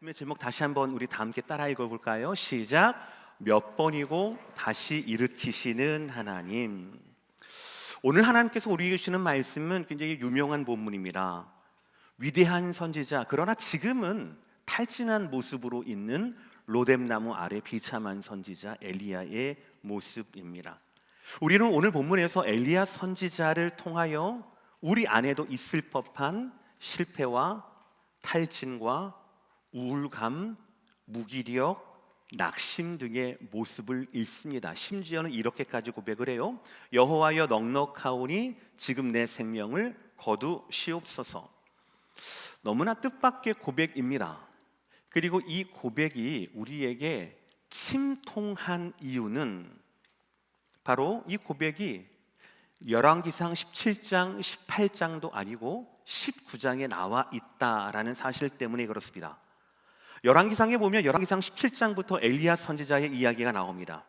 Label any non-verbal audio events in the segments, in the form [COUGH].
말씀의 제목 다시 한번 우리 다 함께 따라 읽어볼까요? 시작. 몇 번이고 다시 일으키시는 하나님. 오늘 하나님께서 우리에게 주시는 말씀은 굉장히 유명한 본문입니다. 위대한 선지자 그러나 지금은 탈진한 모습으로 있는 로뎀나무 아래 비참한 선지자 엘리야의 모습입니다. 우리는 오늘 본문에서 엘리야 선지자를 통하여 우리 안에도 있을 법한 실패와 탈진과 우울감, 무기력, 낙심 등의 모습을 읽습니다. 심지어는 이렇게까지 고백을 해요. 여호와여 넉넉하오니 지금 내 생명을 거두시옵소서. 너무나 뜻밖의 고백입니다. 그리고 이 고백이 우리에게 침통한 이유는 바로 이 고백이 열왕기상 17장, 18장도 아니고 19장에 나와 있다라는 사실 때문에 그렇습니다. 열왕기상에 보면 열왕기상 17장부터 엘리야 선지자의 이야기가 나옵니다.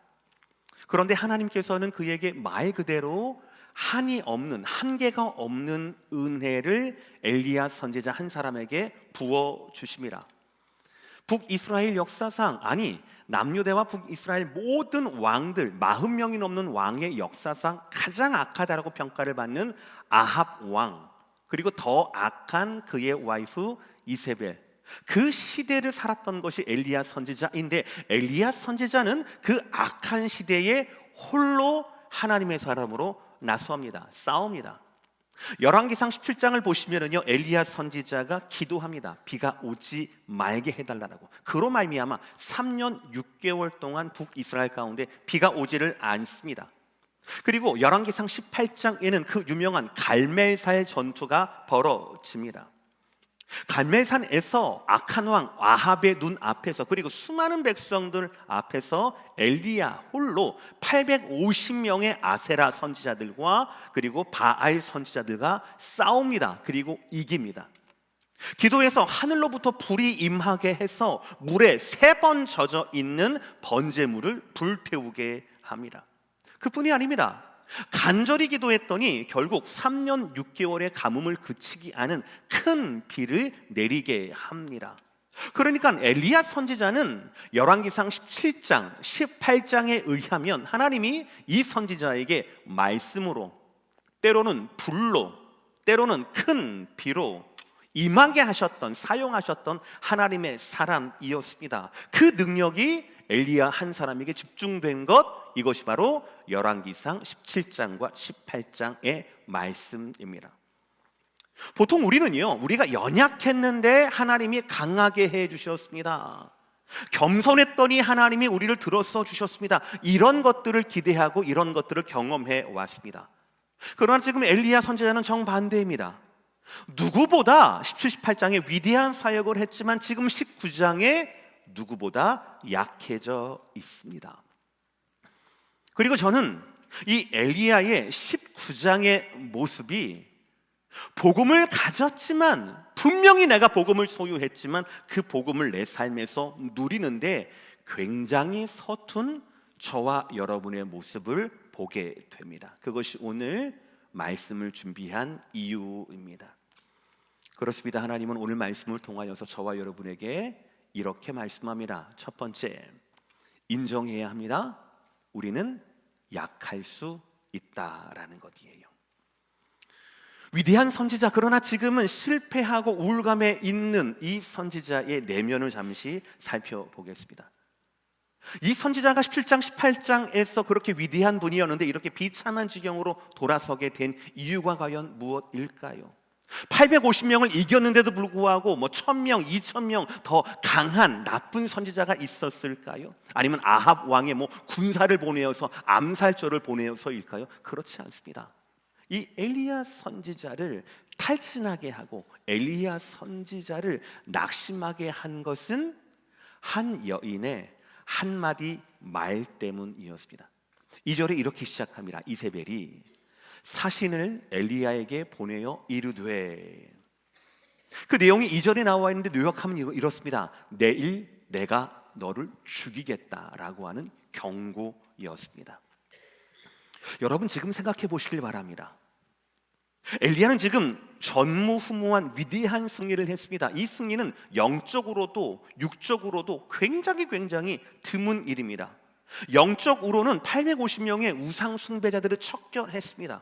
그런데 하나님께서는 그에게 말 그대로 한이 없는 한계가 없는 은혜를 엘리야 선지자 한 사람에게 부어 주십니다. 북이스라엘 역사상 아니 남유대와 북이스라엘 모든 왕들 40명이 넘는 왕의 역사상 가장 악하다라고 평가를 받는 아합 왕 그리고 더 악한 그의 와이프 이세벨 그 시대를 살았던 것이 엘리야 선지자인데 엘리야 선지자는 그 악한 시대에 홀로 하나님의 사람으로 나섭니다. 싸웁니다. 열왕기상 17장을 보시면은요 엘리야 선지자가 기도합니다. 비가 오지 말게 해달라고. 그로 말미암아 3년 6개월 동안 북이스라엘 가운데 비가 오지를 않습니다. 그리고 열왕기상 18장에는 그 유명한 갈멜사의 전투가 벌어집니다. 갈멜산에서 악한 왕 아합의 눈 앞에서 그리고 수많은 백성들 앞에서 엘리야 홀로 850명의 아세라 선지자들과 그리고 바알 선지자들과 싸웁니다. 그리고 이깁니다. 기도에서 하늘로부터 불이 임하게 해서 물에 세 번 젖어 있는 번제물을 불태우게 합니다. 그뿐이 아닙니다. 간절히 기도했더니 결국 3년 6개월의 가뭄을 그치기 않은 큰 비를 내리게 합니다. 그러니까 엘리야 선지자는 열왕기상 17장, 18장에 의하면 하나님이 이 선지자에게 말씀으로 때로는 불로 때로는 큰 비로 임하게 하셨던 사용하셨던 하나님의 사람이었습니다. 그 능력이 엘리야 한 사람에게 집중된 것 이것이 바로 열왕기상 17장과 18장의 말씀입니다. 보통 우리는요, 우리가 연약했는데 하나님이 강하게 해 주셨습니다. 겸손했더니 하나님이 우리를 들어서 주셨습니다. 이런 것들을 기대하고 이런 것들을 경험해 왔습니다. 그러나 지금 엘리야 선지자는 정반대입니다. 누구보다 17, 18장에 위대한 사역을 했지만 지금 19장에 누구보다 약해져 있습니다. 그리고 저는 이 엘리야의 19장의 모습이 복음을 가졌지만 분명히 내가 복음을 소유했지만 그 복음을 내 삶에서 누리는데 굉장히 서툰 저와 여러분의 모습을 보게 됩니다. 그것이 오늘 말씀을 준비한 이유입니다. 그렇습니다. 하나님은 오늘 말씀을 통하여서 저와 여러분에게 이렇게 말씀합니다. 첫 번째, 인정해야 합니다. 우리는 약할 수 있다라는 것이에요. 위대한 선지자 그러나 지금은 실패하고 우울감에 있는 이 선지자의 내면을 잠시 살펴보겠습니다. 이 선지자가 17장 18장에서 그렇게 위대한 분이었는데 이렇게 비참한 지경으로 돌아서게 된 이유가 과연 무엇일까요? 850명을 이겼는데도 불구하고 뭐 1000명, 2000명 더 강한 나쁜 선지자가 있었을까요? 아니면 아합 왕의 뭐 군사를 보내어서 암살조를 보내어서일까요? 그렇지 않습니다. 이 엘리야 선지자를 탈진하게 하고 엘리야 선지자를 낙심하게 한 것은 한 여인의 한마디 말 때문이었습니다. 2절에 이렇게 시작합니다. 이세벨이 사신을 엘리야에게 보내어 이르되 그 내용이 이절에 나와 있는데 요약하면 이렇습니다. 내일 내가 너를 죽이겠다라고 하는 경고였습니다. 여러분 지금 생각해 보시길 바랍니다. 엘리야는 지금 전무후무한 위대한 승리를 했습니다. 이 승리는 영적으로도 육적으로도 굉장히 굉장히 드문 일입니다. 영적으로는 850명의 우상 숭배자들을 척결했습니다.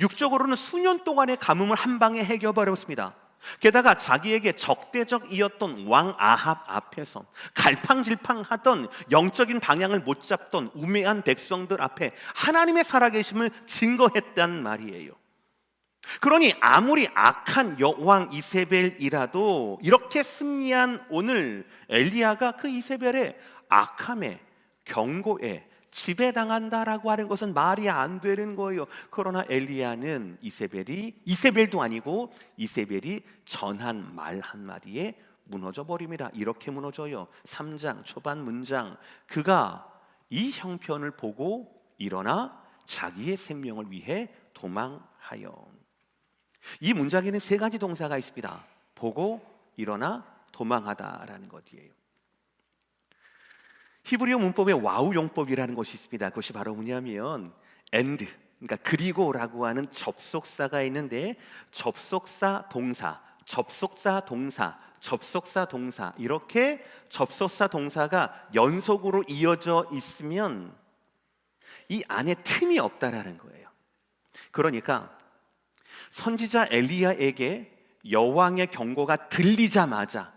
육적으로는 수년 동안의 가뭄을 한 방에 해결버렸습니다. 게다가 자기에게 적대적이었던 왕 아합 앞에서 갈팡질팡하던 영적인 방향을 못 잡던 우매한 백성들 앞에 하나님의 살아계심을 증거했단 말이에요. 그러니 아무리 악한 여왕 이세벨이라도 이렇게 승리한 오늘 엘리야가 그 이세벨의 악함에 경고에 지배당한다라고 하는 것은 말이 안 되는 거예요. 그러나 엘리야는 이세벨이 이세벨도 아니고 이세벨이 전한 말 한마디에 무너져 버립니다. 이렇게 무너져요. 3장 초반 문장 그가 이 형편을 보고 일어나 자기의 생명을 위해 도망하여 이 문장에는 세 가지 동사가 있습니다. 보고 일어나 도망하다라는 것이에요. 히브리어 문법에 와우 용법이라는 것이 있습니다. 그것이 바로 뭐냐면 and 그러니까 그리고라고 하는 접속사가 있는데 접속사 동사, 접속사 동사, 접속사 동사 이렇게 접속사 동사가 연속으로 이어져 있으면 이 안에 틈이 없다라는 거예요. 그러니까 선지자 엘리야에게 여왕의 경고가 들리자마자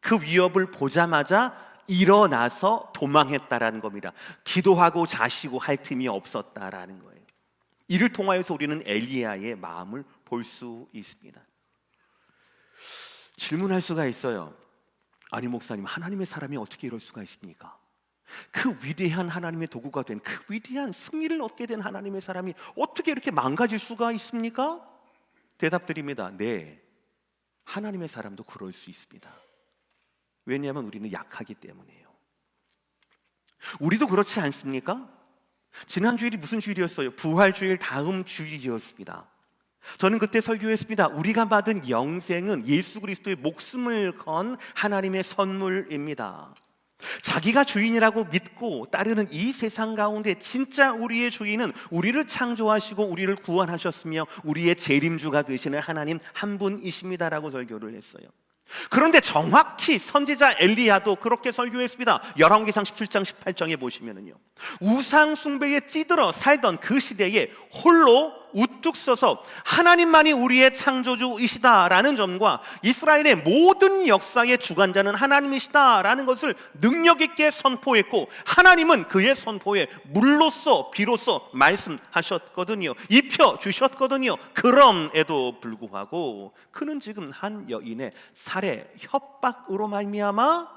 그 위협을 보자마자 일어나서 도망했다라는 겁니다. 기도하고 자시고 할 틈이 없었다라는 거예요. 이를 통하여서 우리는 엘리야의 마음을 볼 수 있습니다. 질문할 수가 있어요. 아니 목사님, 하나님의 사람이 어떻게 이럴 수가 있습니까? 그 위대한 하나님의 도구가 된 그 위대한 승리를 얻게 된 하나님의 사람이 어떻게 이렇게 망가질 수가 있습니까? 대답드립니다. 네. 하나님의 사람도 그럴 수 있습니다. 왜냐하면 우리는 약하기 때문이에요. 우리도 그렇지 않습니까? 지난 주일이 무슨 주일이었어요? 부활주일 다음 주일이었습니다. 저는 그때 설교했습니다. 우리가 받은 영생은 예수 그리스도의 목숨을 건 하나님의 선물입니다. 자기가 주인이라고 믿고 따르는 이 세상 가운데 진짜 우리의 주인은 우리를 창조하시고 우리를 구원하셨으며 우리의 재림주가 되시는 하나님 한 분이십니다라고 설교를 했어요. 그런데 정확히 선지자 엘리야도 그렇게 설교했습니다. 열왕기상 17장 18장에 보시면은요. 우상 숭배에 찌들어 살던 그 시대에 홀로 우뚝 서서 하나님만이 우리의 창조주이시다라는 점과 이스라엘의 모든 역사의 주관자는 하나님이시다라는 것을 능력 있게 선포했고 하나님은 그의 선포에 물로써 비로소 말씀하셨거든요. 입혀 주셨거든요. 그럼에도 불구하고 그는 지금 한 여인의 살해 협박으로 말미암아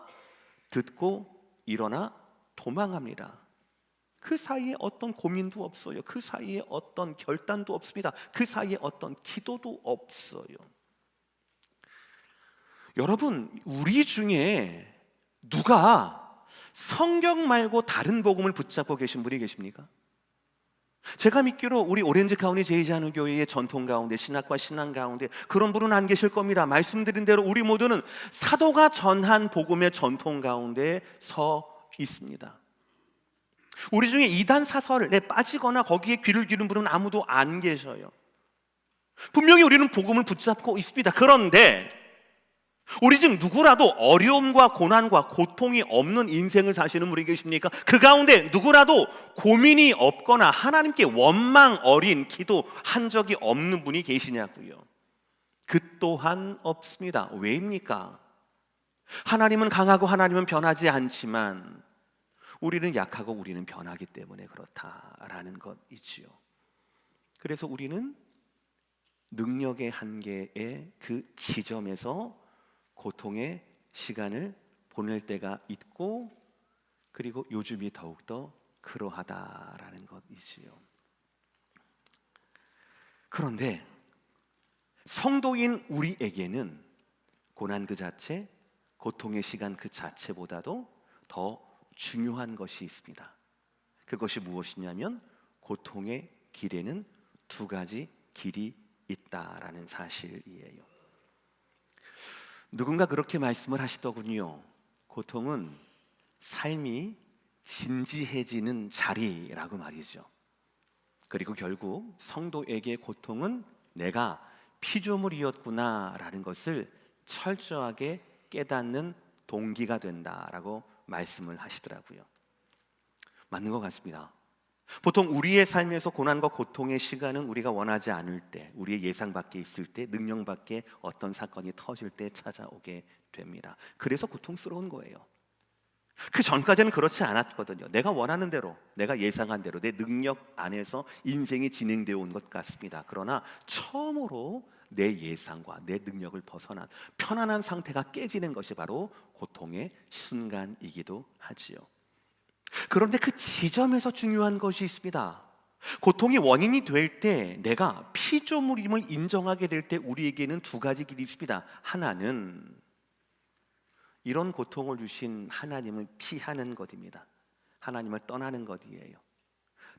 듣고 일어나 도망합니다. 그 사이에 어떤 고민도 없어요. 그 사이에 어떤 결단도 없습니다. 그 사이에 어떤 기도도 없어요. 여러분, 우리 중에 누가 성경 말고 다른 복음을 붙잡고 계신 분이 계십니까? 제가 믿기로 우리 오렌지 카운티 제이자는 교회의 전통 가운데 신학과 신앙 가운데 그런 분은 안 계실 겁니다. 말씀드린 대로 우리 모두는 사도가 전한 복음의 전통 가운데 서 있습니다. 우리 중에 이단 사설에 빠지거나 거기에 귀를 기울인 분은 아무도 안 계셔요. 분명히 우리는 복음을 붙잡고 있습니다. 그런데 우리 중 누구라도 어려움과 고난과 고통이 없는 인생을 사시는 분이 계십니까? 그 가운데 누구라도 고민이 없거나 하나님께 원망 어린 기도 한 적이 없는 분이 계시냐고요. 그 또한 없습니다. 왜입니까? 하나님은 강하고 하나님은 변하지 않지만 우리는 약하고 우리는 변하기 때문에 그렇다라는 것이지요. 그래서 우리는 능력의 한계의 그 지점에서 고통의 시간을 보낼 때가 있고 그리고 요즘이 더욱더 그러하다라는 것이지요. 그런데 성도인 우리에게는 고난 그 자체, 고통의 시간 그 자체보다도 더 중요한 것이 있습니다. 그것이 무엇이냐면 고통의 길에는 두 가지 길이 있다라는 사실이에요. 누군가 그렇게 말씀을 하시더군요. 고통은 삶이 진지해지는 자리라고 말이죠. 그리고 결국 성도에게 고통은 내가 피조물이었구나라는 것을 철저하게 깨닫는 동기가 된다라고 말씀을 하시더라고요. 맞는 것 같습니다. 보통 우리의 삶에서 고난과 고통의 시간은 우리가 원하지 않을 때, 우리의 예상 밖에 있을 때, 능력 밖에 어떤 사건이 터질 때 찾아오게 됩니다. 그래서 고통스러운 거예요. 그 전까지는 그렇지 않았거든요. 내가 원하는 대로, 내가 예상한 대로 내 능력 안에서 인생이 진행되어 온 것 같습니다. 그러나 처음으로 내 예상과 내 능력을 벗어난 편안한 상태가 깨지는 것이 바로 고통의 순간이기도 하지요. 그런데 그 지점에서 중요한 것이 있습니다. 고통이 원인이 될 때 내가 피조물임을 인정하게 될 때 우리에게는 두 가지 길이 있습니다. 하나는 이런 고통을 주신 하나님을 피하는 것입니다. 하나님을 떠나는 것이에요.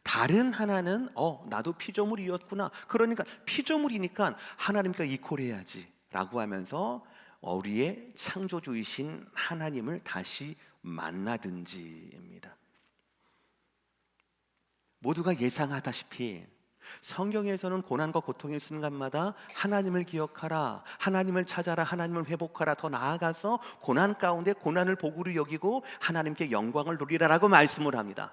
다른 하나는 어 나도 피조물이었구나. 그러니까 피조물이니까 하나님과 이콜해야지라고 하면서 우리의 창조주이신 하나님을 다시 만나든지입니다. 모두가 예상하다시피 성경에서는 고난과 고통의 순간마다 하나님을 기억하라, 하나님을 찾아라, 하나님을 회복하라, 더 나아가서 고난 가운데 고난을 복으로 여기고 하나님께 영광을 돌리라라고 말씀을 합니다.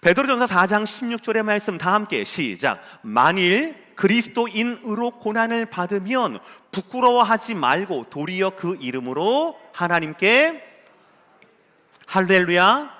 베드로전서 4장 16절의 말씀 다 함께 시작. 만일 그리스도인으로 고난을 받으면 부끄러워하지 말고 도리어 그 이름으로 하나님께 할렐루야.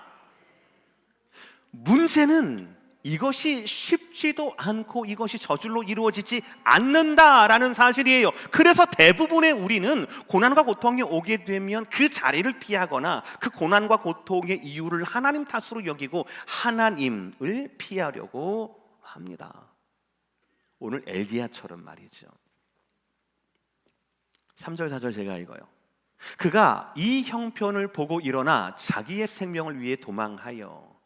문제는 이것이 쉽지도 않고 이것이 저절로 이루어지지 않는다라는 사실이에요. 그래서 대부분의 우리는 고난과 고통이 오게 되면 그 자리를 피하거나 그 고난과 고통의 이유를 하나님 탓으로 여기고 하나님을 피하려고 합니다. 오늘 엘기야처럼 말이죠. 3절 4절 제가 읽어요. 그가 이 형편을 보고 일어나 자기의 생명을 위해 도망하여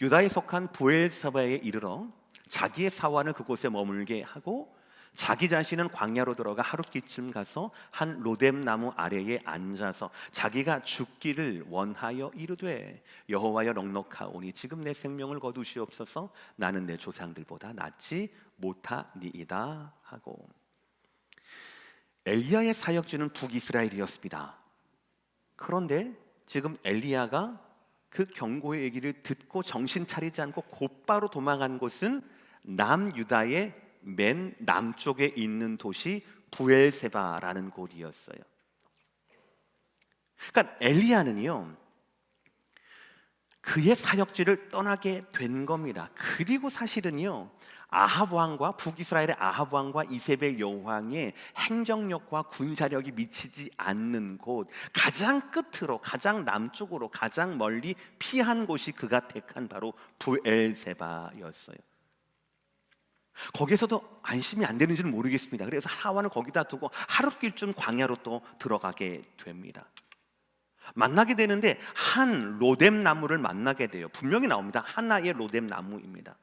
유다에 속한 부엘사바에 이르러 자기의 사환을 그곳에 머물게 하고 자기 자신은 광야로 들어가 하룻기쯤 가서 한 로뎀 나무 아래에 앉아서 자기가 죽기를 원하여 이르되 여호와여 넉넉하오니 지금 내 생명을 거두시옵소서 나는 내 조상들보다 낫지 못하니이다 하고 엘리야의 사역지는 북이스라엘이었습니다. 그런데 지금 엘리야가 그 경고의 얘기를 듣고 정신 차리지 않고 곧바로 도망한 곳은 남유다의 맨 남쪽에 있는 도시 부엘세바라는 곳이었어요. 그러니까 엘리야는요. 그의 사역지를 떠나게 된 겁니다. 그리고 사실은요. 아합 왕과 북이스라엘의 아합 왕과 이세벨 여왕의 행정력과 군사력이 미치지 않는 곳 가장 끝으로 가장 남쪽으로 가장 멀리 피한 곳이 그가 택한 바로 부엘세바였어요. 거기서도 안심이 안 되는지는 모르겠습니다. 그래서 하완을 거기다 두고 하룻길쯤 광야로 또 들어가게 됩니다. 만나게 되는데 한 로뎀 나무를 만나게 돼요. 분명히 나옵니다. 하나의 로뎀 나무입니다.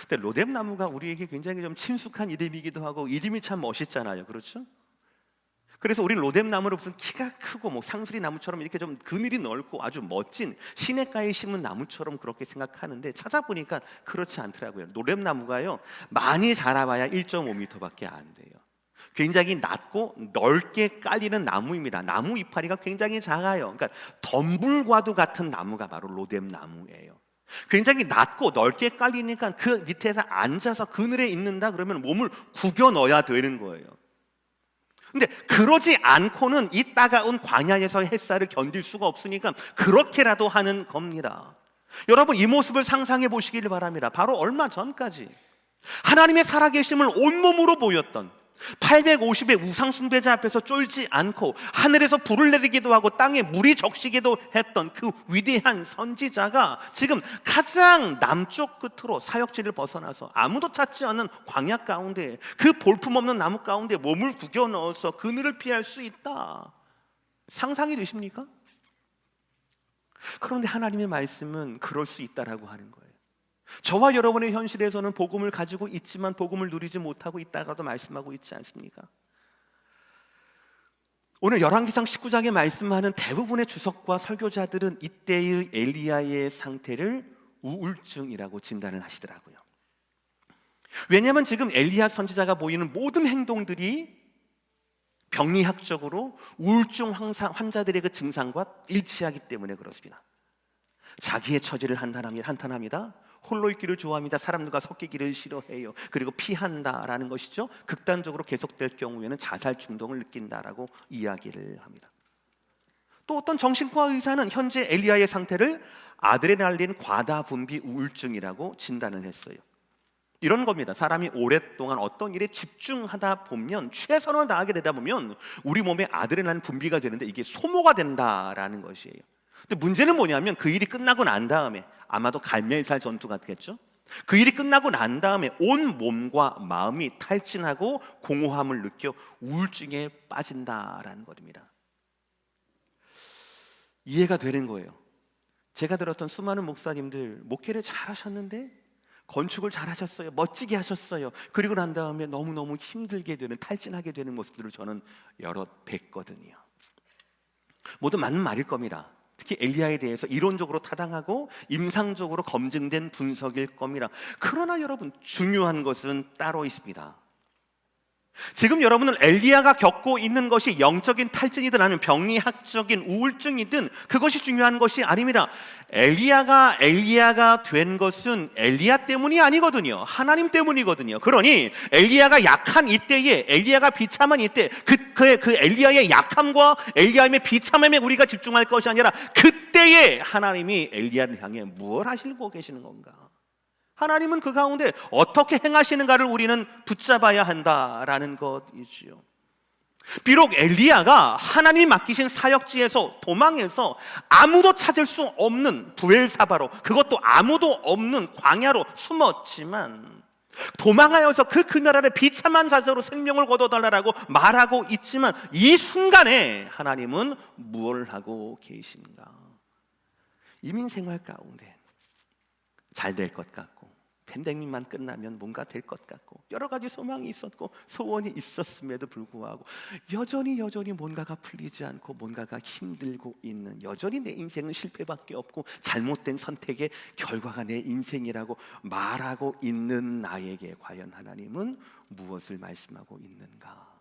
근데 로뎀 나무가 우리에게 굉장히 좀 친숙한 이름이기도 하고 이름이 참 멋있잖아요. 그렇죠? 그래서 우리 로뎀 나무를 무슨 키가 크고 뭐 상수리 나무처럼 이렇게 좀 그늘이 넓고 아주 멋진 시냇가에 심은 나무처럼 그렇게 생각하는데 찾아보니까 그렇지 않더라고요. 로뎀 나무가요 많이 자라봐야 1.5m밖에 안 돼요. 굉장히 낮고 넓게 깔리는 나무입니다. 나무 이파리가 굉장히 작아요. 그러니까 덤불과도 같은 나무가 바로 로뎀 나무예요. 굉장히 낮고 넓게 깔리니까 그 밑에서 앉아서 그늘에 있는다 그러면 몸을 구겨 넣어야 되는 거예요. 근데 그러지 않고는 이 따가운 광야에서 햇살을 견딜 수가 없으니까 그렇게라도 하는 겁니다. 여러분 이 모습을 상상해 보시길 바랍니다. 바로 얼마 전까지 하나님의 살아계심을 온몸으로 보였던 850의 우상 숭배자 앞에서 쫄지 않고 하늘에서 불을 내리기도 하고 땅에 물이 적시기도 했던 그 위대한 선지자가 지금 가장 남쪽 끝으로 사역지를 벗어나서 아무도 찾지 않는 광야 가운데 그 볼품없는 나무 가운데 몸을 구겨 넣어서 그늘을 피할 수 있다. 상상이 되십니까? 그런데 하나님의 말씀은 그럴 수 있다라고 하는 거예요. 저와 여러분의 현실에서는 복음을 가지고 있지만 복음을 누리지 못하고 있다가도 말씀하고 있지 않습니까? 오늘 열왕기상 19장에 말씀하는 대부분의 주석과 설교자들은 이때의 엘리야의 상태를 우울증이라고 진단을 하시더라고요. 왜냐하면 지금 엘리야 선지자가 보이는 모든 행동들이 병리학적으로 우울증 환자- 환자들의 그 증상과 일치하기 때문에 그렇습니다. 자기의 처지를 한탄합니다. 한탄합니다. 홀로 있기를 좋아합니다. 사람들과 섞이기를 싫어해요. 그리고 피한다라는 것이죠. 극단적으로 계속될 경우에는 자살 충동을 느낀다라고 이야기를 합니다. 또 어떤 정신과 의사는 현재 엘리야의 상태를 아드레날린 과다 분비 우울증이라고 진단을 했어요. 이런 겁니다. 사람이 오랫동안 어떤 일에 집중하다 보면 최선을 다하게 되다 보면 우리 몸에 아드레날린 분비가 되는데 이게 소모가 된다라는 것이에요. 근데 문제는 뭐냐면 그 일이 끝나고 난 다음에 아마도 갈멜살 전투 같겠죠? 그 일이 끝나고 난 다음에 온 몸과 마음이 탈진하고 공허함을 느껴 우울증에 빠진다라는 것입니다. 이해가 되는 거예요. 제가 들었던 수많은 목사님들 목회를 잘 하셨는데 건축을 잘 하셨어요. 멋지게 하셨어요. 그리고 난 다음에 너무너무 힘들게 되는 탈진하게 되는 모습들을 저는 여러 뵀거든요. 모두 맞는 말일 겁니다. 특히 엘리야에 대해서 이론적으로 타당하고 임상적으로 검증된 분석일 겁니다. 그러나 여러분 중요한 것은 따로 있습니다. 지금 여러분은 엘리야가 겪고 있는 것이 영적인 탈진이든 아니면 병리학적인 우울증이든 그것이 중요한 것이 아닙니다. 엘리야가 엘리야가 된 것은 엘리야 때문이 아니거든요. 하나님 때문이거든요. 그러니 엘리야가 약한 이때에 엘리야가 비참한 이때 그 그의 그 엘리야의 약함과 엘리야의 비참함에 우리가 집중할 것이 아니라 그때에 하나님이 엘리야를 향해 무엇 하시고 계시는 건가? 하나님은 그 가운데 어떻게 행하시는가를 우리는 붙잡아야 한다라는 것이지요. 비록 엘리야가 하나님이 맡기신 사역지에서 도망해서 아무도 찾을 수 없는 부엘사바로 그것도 아무도 없는 광야로 숨었지만 도망하여서 그 그나라의 비참한 자세로 생명을 거둬달라고 말하고 있지만 이 순간에 하나님은 무엇을 하고 계신가? 이민 생활 가운데 잘 될 것 같고 팬데믹만 끝나면 뭔가 될 것 같고 여러 가지 소망이 있었고 소원이 있었음에도 불구하고 여전히 여전히 뭔가가 풀리지 않고 뭔가가 힘들고 있는 여전히 내 인생은 실패밖에 없고 잘못된 선택의 결과가 내 인생이라고 말하고 있는 나에게 과연 하나님은 무엇을 말씀하고 있는가?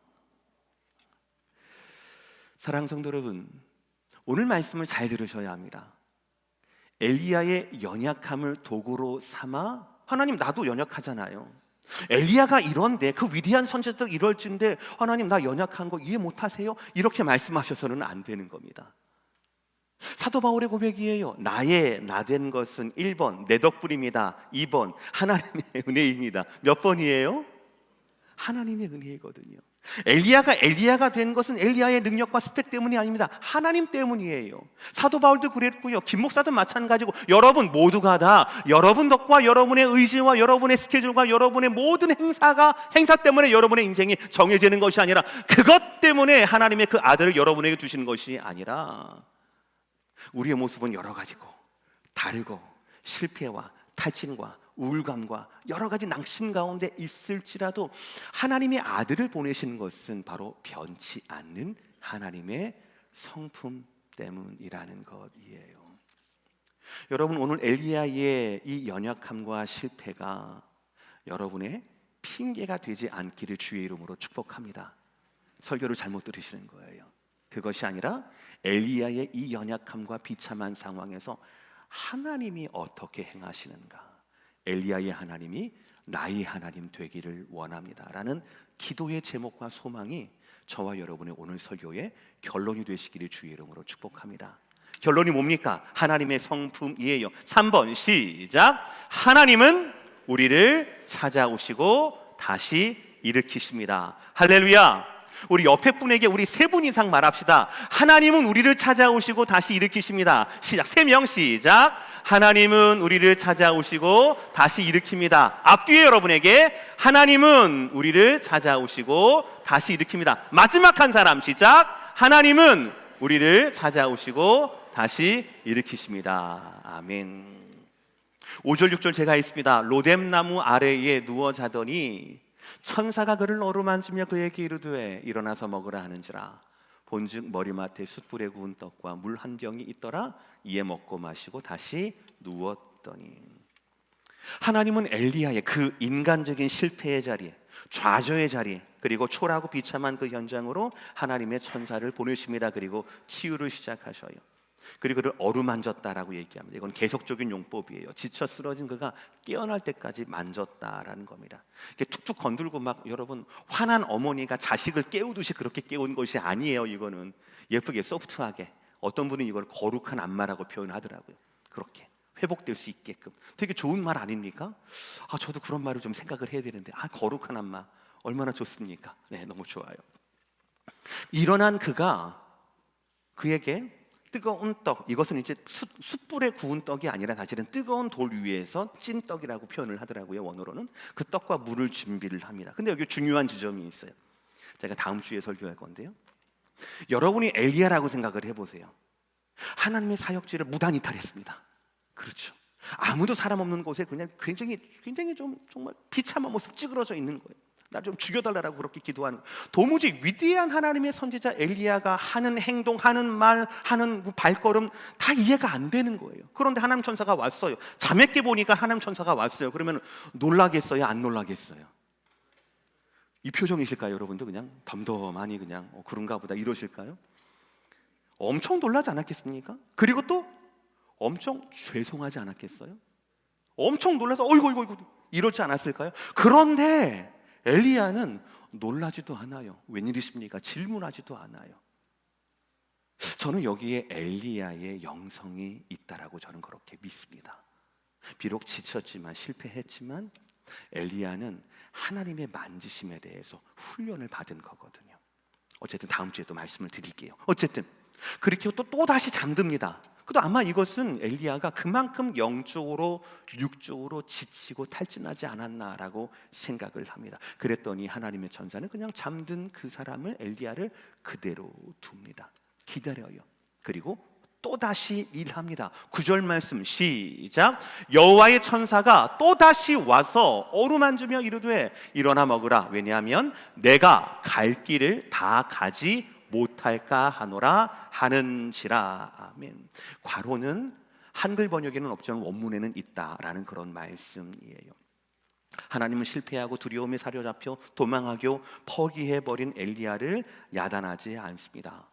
사랑 성도 여러분, 오늘 말씀을 잘 들으셔야 합니다. 엘리야의 연약함을 도구로 삼아 하나님 나도 연약하잖아요. 엘리야가 이런데 그 위대한 선지자들 이럴 진데 하나님 나 연약한 거 이해 못 하세요? 이렇게 말씀하셔서는 안 되는 겁니다. 사도 바울의 고백이에요. 나의 나 된 것은 1번 내 덕분입니다. 2번 하나님의 [LAUGHS] 은혜입니다. 몇 번이에요? 하나님의 은혜이거든요. 엘리야가 엘리야가 된 것은 엘리야의 능력과 스펙 때문이 아닙니다. 하나님 때문이에요. 사도 바울도 그랬고요. 김 목사도 마찬가지고 여러분 모두가 다 여러분 덕과 여러분의 의지와 여러분의 스케줄과 여러분의 모든 행사가 행사 때문에 여러분의 인생이 정해지는 것이 아니라 그것 때문에 하나님의 그 아들을 여러분에게 주시는 것이 아니라 우리의 모습은 여러 가지고 다르고 실패와 탈진과 우울감과 여러 가지 낙심 가운데 있을지라도 하나님의 아들을 보내신 것은 바로 변치 않는 하나님의 성품 때문이라는 것이에요. 여러분 오늘 엘리야의 이 연약함과 실패가 여러분의 핑계가 되지 않기를 주의 이름으로 축복합니다. 설교를 잘못 들으시는 거예요. 그것이 아니라 엘리야의 이 연약함과 비참한 상황에서 하나님이 어떻게 행하시는가? 엘리야의 하나님이 나의 하나님 되기를 원합니다라는 기도의 제목과 소망이 저와 여러분의 오늘 설교의 결론이 되시기를 주의 이름으로 축복합니다. 결론이 뭡니까? 하나님의 성품이에요. 3번 시작. 하나님은 우리를 찾아오시고 다시 일으키십니다. 할렐루야. 우리 옆에 분에게 우리 세 분 이상 말합시다. 하나님은 우리를 찾아오시고 다시 일으키십니다. 시작. 세 명 시작. 하나님은 우리를 찾아오시고 다시 일으킵니다. 앞뒤에 여러분에게 하나님은 우리를 찾아오시고 다시 일으킵니다. 마지막 한 사람 시작. 하나님은 우리를 찾아오시고 다시 일으키십니다. 아멘. 5절 6절 제가 있습니다. 로뎀나무 아래에 누워 자더니 천사가 그를 어루만지며 그에게 이르되 일어나서 먹으라 하는지라 본즉 머리맡에 숯불에 구운 떡과 물 한 병이 있더라 이에 먹고 마시고 다시 누웠더니 하나님은 엘리야의 그 인간적인 실패의 자리에 좌절의 자리에 그리고 초라하고 비참한 그 현장으로 하나님의 천사를 보내십니다. 그리고 치유를 시작하셔요. 그리고 그를 어루만졌다라고 얘기합니다. 이건 계속적인 용법이에요. 지쳐 쓰러진 그가 깨어날 때까지 만졌다라는 겁니다. 이렇게 툭툭 건들고 막 여러분 화난 어머니가 자식을 깨우듯이 그렇게 깨운 것이 아니에요. 이거는 예쁘게 소프트하게 어떤 분은 이걸 거룩한 안마라고 표현하더라고요. 그렇게 회복될 수 있게끔 되게 좋은 말 아닙니까? 아 저도 그런 말을 좀 생각을 해야 되는데 아 거룩한 안마 얼마나 좋습니까? 네 너무 좋아요. 일어난 그가 그에게 뜨거운 떡 이것은 이제 숯, 숯불에 구운 떡이 아니라 사실은 뜨거운 돌 위에서 찐 떡이라고 표현을 하더라고요 원어로는 그 떡과 물을 준비를 합니다. 근데 여기 중요한 지점이 있어요. 제가 다음 주에 설교할 건데요. 여러분이 엘리야라고 생각을 해보세요. 하나님의 사역지를 무단 이탈했습니다. 그렇죠. 아무도 사람 없는 곳에 그냥 굉장히 굉장히 좀 정말 비참한 모습 찌그러져 있는 거예요. 나 좀 죽여달라고 그렇게 거예요. 도무지 위대한 하나님의 선지자 엘리야가 하는 행동, 하는 말, 하는 그 발걸음 다 이해가 안 되는 거예요. 그런데 하나님 천사가 왔어요. 자매께 보니까 하나님 천사가 왔어요. 그러면 놀라겠어요? 안 놀라겠어요? 이 표정이실까요, 여러분들? 그냥 덤덤하니 그냥 어, 그런가 보다 이러실까요? 엄청 놀라지 않았겠습니까? 그리고 또 엄청 죄송하지 않았겠어요? 엄청 놀라서 어이구 어이구 이러지 않았을까요? 그런데 엘리야는 놀라지도 않아요. 웬일이십니까? 질문하지도 않아요. 저는 여기에 엘리야의 영성이 있다라고 저는 그렇게 믿습니다. 비록 지쳤지만 실패했지만 엘리야는 하나님의 만지심에 대해서 훈련을 받은 거거든요. 어쨌든 다음 주에 또 말씀을 드릴게요. 어쨌든 그렇게 또 또 다시 잠듭니다. 그도 아마 이것은 엘리야가 그만큼 영적으로 육적으로 지치고 탈진하지 않았나라고 생각을 합니다. 그랬더니 하나님의 천사는 그냥 잠든 그 사람을 엘리야를 그대로 둡니다. 기다려요. 그리고 또 다시 일합니다. 구절 말씀 시작. 여호와의 천사가 또 다시 와서 어루만지며 이르되 일어나 먹으라. 왜냐하면 내가 갈 길을 다 가지 못할까 하노라 하는지라 아멘. 과로는 한글 번역에는 없지만 원문에는 있다라는 그런 말씀이에요. 하나님은 실패하고 두려움에 사로잡혀 도망하고 포기해 버린 엘리야를 야단하지 않습니다.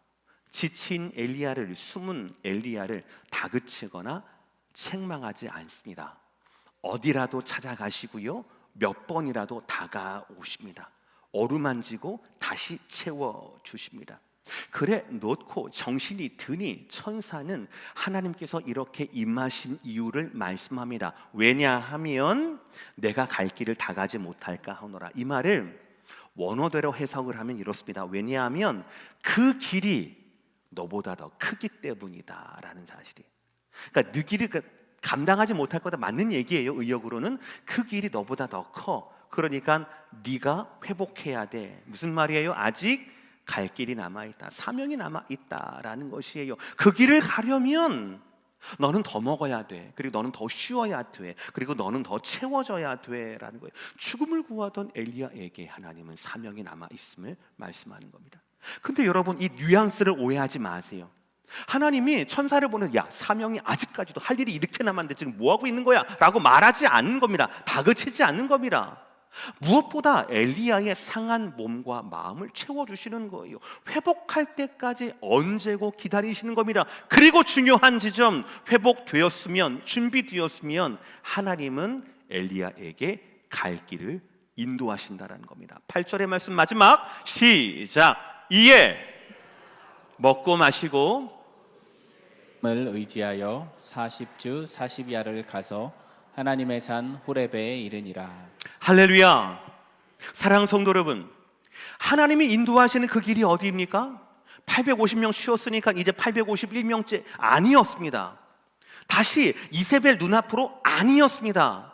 지친 엘리야를 숨은 엘리야를 다그치거나 책망하지 않습니다. 어디라도 찾아가시고요. 몇 번이라도 다가오십니다. 어루만지고 다시 채워 주십니다. 그래 놓고 정신이 드니 천사는 하나님께서 이렇게 임하신 이유를 말씀합니다. 왜냐하면 내가 갈 길을 다 가지 못할까 하노라. 이 말을 원어대로 해석을 하면 이렇습니다. 왜냐하면 그 길이 너보다 더 크기 때문이다라는 사실이. 그러니까 네 길을 감당하지 못할 거다 맞는 얘기예요. 의역으로는 그 길이 너보다 더 커. 그러니까 네가 회복해야 돼. 무슨 말이에요? 아직 갈 길이 남아 있다. 사명이 남아 있다라는 것이에요. 그 길을 가려면 너는 더 먹어야 돼. 그리고 너는 더 쉬어야 돼. 그리고 너는 더 채워져야 돼라는 거예요. 죽음을 구하던 엘리야에게 하나님은 사명이 남아 있음을 말씀하는 겁니다. 근데 여러분 이 뉘앙스를 오해하지 마세요. 하나님이 천사를 보는 야 사명이 아직까지도 할 일이 이렇게 남았는데 지금 뭐 하고 있는 거야라고 말하지 않는 겁니다. 다그치지 않는 겁니다. 무엇보다 엘리야의 상한 몸과 마음을 채워 주시는 거예요. 회복할 때까지 언제고 기다리시는 겁니다. 그리고 중요한 지점 회복되었으면 준비되었으면 하나님은 엘리야에게 갈 길을 인도하신다라는 겁니다. 8절의 말씀 마지막 시작. 이에 먹고 마시고 을 의지하여 40주 40야를 가서 하나님의 산 호렙에 이르니라. 할렐루야. 사랑 성도 여러분. 하나님이 인도하시는 그 길이 어디입니까? 850명 쉬었으니까 이제 851명째 아니었습니다. 다시 이세벨 눈앞으로 아니었습니다.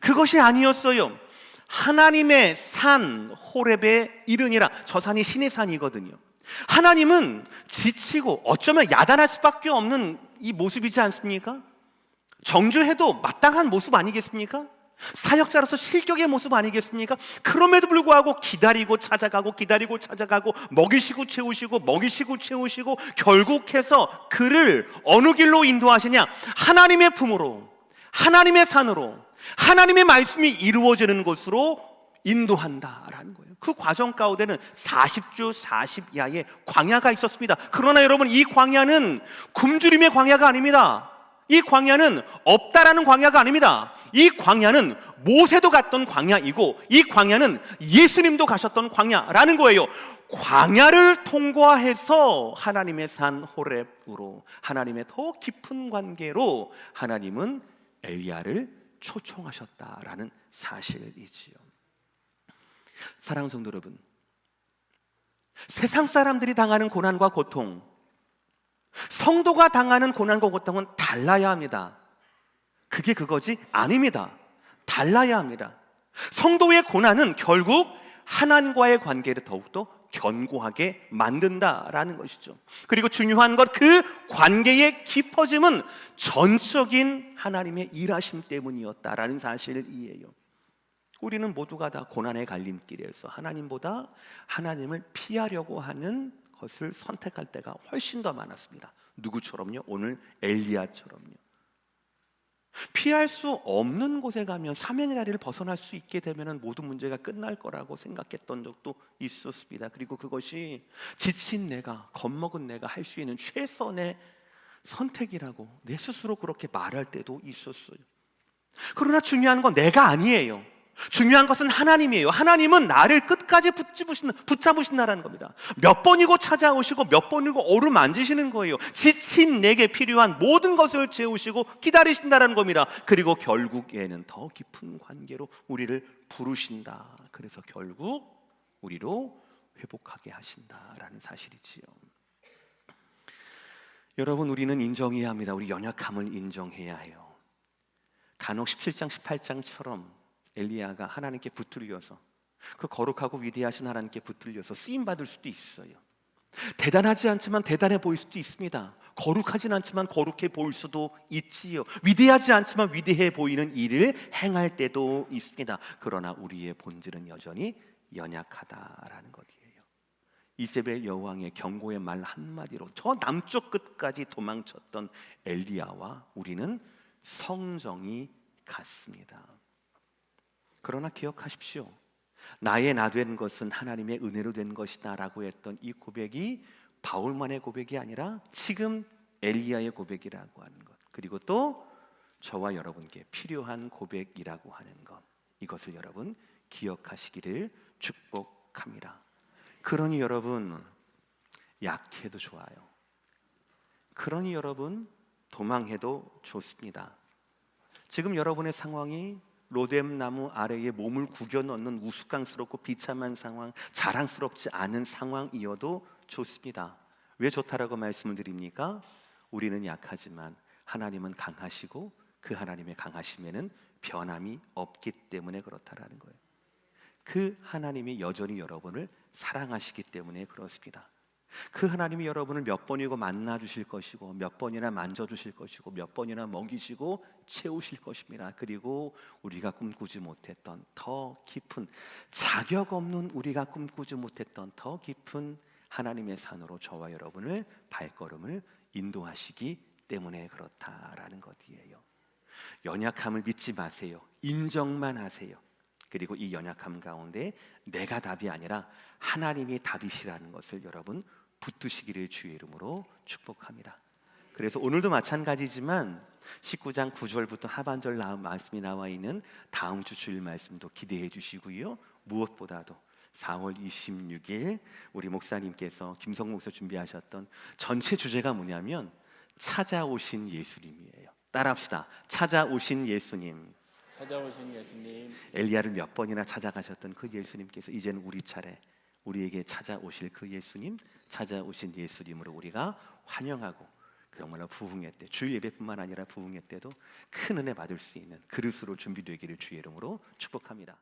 그것이 아니었어요. 하나님의 산 호렙에 이르니라. 저 산이 신의 산이거든요. 하나님은 지치고 어쩌면 야단할 수밖에 없는 이 모습이지 않습니까? 정주해도 마땅한 모습 아니겠습니까? 사역자로서 실격의 모습 아니겠습니까? 그럼에도 불구하고 기다리고 찾아가고 기다리고 찾아가고 먹이시고 채우시고 먹이시고 채우시고 결국해서 그를 어느 길로 인도하시냐? 하나님의 품으로 하나님의 산으로 하나님의 말씀이 이루어지는 곳으로 인도한다라는 거예요. 그 과정 가운데는 40주 40야의 광야가 있었습니다. 그러나 여러분 이 광야는 굶주림의 광야가 아닙니다. 이 광야는 없다라는 광야가 아닙니다. 이 광야는 모세도 갔던 광야이고 이 광야는 예수님도 가셨던 광야라는 거예요. 광야를 통과해서 하나님의 산 호렙으로 하나님의 더 깊은 관계로 하나님은 엘리야를 초청하셨다라는 사실이지요. 사랑하는 성도 여러분, 세상 사람들이 당하는 고난과 고통, 성도가 당하는 고난과 고통은 달라야 합니다. 그게 그거지? 아닙니다. 달라야 합니다. 성도의 고난은 결국 하나님과의 관계를 더욱더 견고하게 만든다라는 것이죠. 그리고 중요한 것 그 관계의 깊어짐은 전적인 하나님의 일하심 때문이었다라는 사실이에요. 우리는 모두가 다 고난의 갈림길에서 하나님보다 하나님을 피하려고 하는 것을 선택할 때가 훨씬 더 많았습니다. 누구처럼요? 오늘 엘리야처럼요. 피할 수 없는 곳에 가면 사명의 자리를 벗어날 수 있게 되면 모든 문제가 끝날 거라고 생각했던 적도 있었습니다. 그리고 그것이 지친 내가, 겁먹은 내가 할 수 있는 최선의 선택이라고 내 스스로 그렇게 말할 때도 있었어요. 그러나 중요한 건 내가 아니에요. 중요한 것은 하나님이에요. 하나님은 나를 끝까지 붙잡으신, 붙잡으신다라는 겁니다. 몇 번이고 찾아오시고 몇 번이고 어루만지시는 거예요. 지친 내게 필요한 모든 것을 채우시고 기다리신다라는 겁니다. 그리고 결국에는 더 깊은 관계로 우리를 부르신다. 그래서 결국 우리로 회복하게 하신다라는 사실이지요. 여러분 우리는 인정해야 합니다. 우리 연약함을 인정해야 해요. 간혹 17장 18장처럼 엘리야가 하나님께 붙들려서 그 거룩하고 위대하신 하나님께 붙들려서 쓰임 받을 수도 있어요. 대단하지 않지만 대단해 보일 수도 있습니다. 거룩하진 않지만 거룩해 보일 수도 있지요. 위대하지 않지만 위대해 보이는 일을 행할 때도 있습니다. 그러나 우리의 본질은 여전히 연약하다라는 것이에요. 이세벨 여왕의 경고의 말 한마디로 저 남쪽 끝까지 도망쳤던 엘리야와 우리는 성정이 같습니다. 그러나 기억하십시오. 나의 나 된 것은 하나님의 은혜로 된 것이다라고 했던 이 고백이 바울만의 고백이 아니라 지금 엘리야의 고백이라고 하는 것. 그리고 또 저와 여러분께 필요한 고백이라고 하는 것. 이것을 여러분 기억하시기를 축복합니다. 그러니 여러분 약해도 좋아요. 그러니 여러분 도망해도 좋습니다. 지금 여러분의 상황이 로뎀 나무 아래에 몸을 구겨 넣는 우스꽝스럽고 비참한 상황, 자랑스럽지 않은 상황이어도 좋습니다. 왜 좋다라고 말씀을 드립니까? 우리는 약하지만 하나님은 강하시고 그 하나님의 강하심에는 변함이 없기 때문에 그렇다라는 거예요. 그 하나님이 여전히 여러분을 사랑하시기 때문에 그렇습니다. 그 하나님이 여러분을 몇 번이고 만나 주실 것이고 몇 번이나 만져 주실 것이고 몇 번이나 먹이시고 채우실 것입니다. 그리고 우리가 꿈꾸지 못했던 더 깊은 자격 없는 우리가 꿈꾸지 못했던 더 깊은 하나님의 산으로 저와 여러분을 발걸음을 인도하시기 때문에 그렇다라는 것이에요. 연약함을 믿지 마세요. 인정만 하세요. 그리고 이 연약함 가운데 내가 답이 아니라 하나님이 답이시라는 것을 여러분 붙드시기를 주의 이름으로 축복합니다. 그래서 오늘도 마찬가지지만 19장 9절부터 하반절 나온 말씀이 나와 있는 다음 주 주일 말씀도 기대해 주시고요. 무엇보다도 4월 26일 우리 목사님께서 김성 목사 준비하셨던 전체 주제가 뭐냐면 찾아오신 예수님이에요. 따라합시다. 찾아오신 예수님. 찾아오신 예수님 엘리야를 몇 번이나 찾아가셨던 그 예수님께서 이제는 우리 차례 우리에게 찾아오실 그 예수님 찾아오신 예수님으로 우리가 환영하고 정말로 부흥회 때 주일 예배뿐만 아니라 부흥회 때도 큰 은혜 받을 수 있는 그릇으로 준비되기를 주의 이름으로 축복합니다.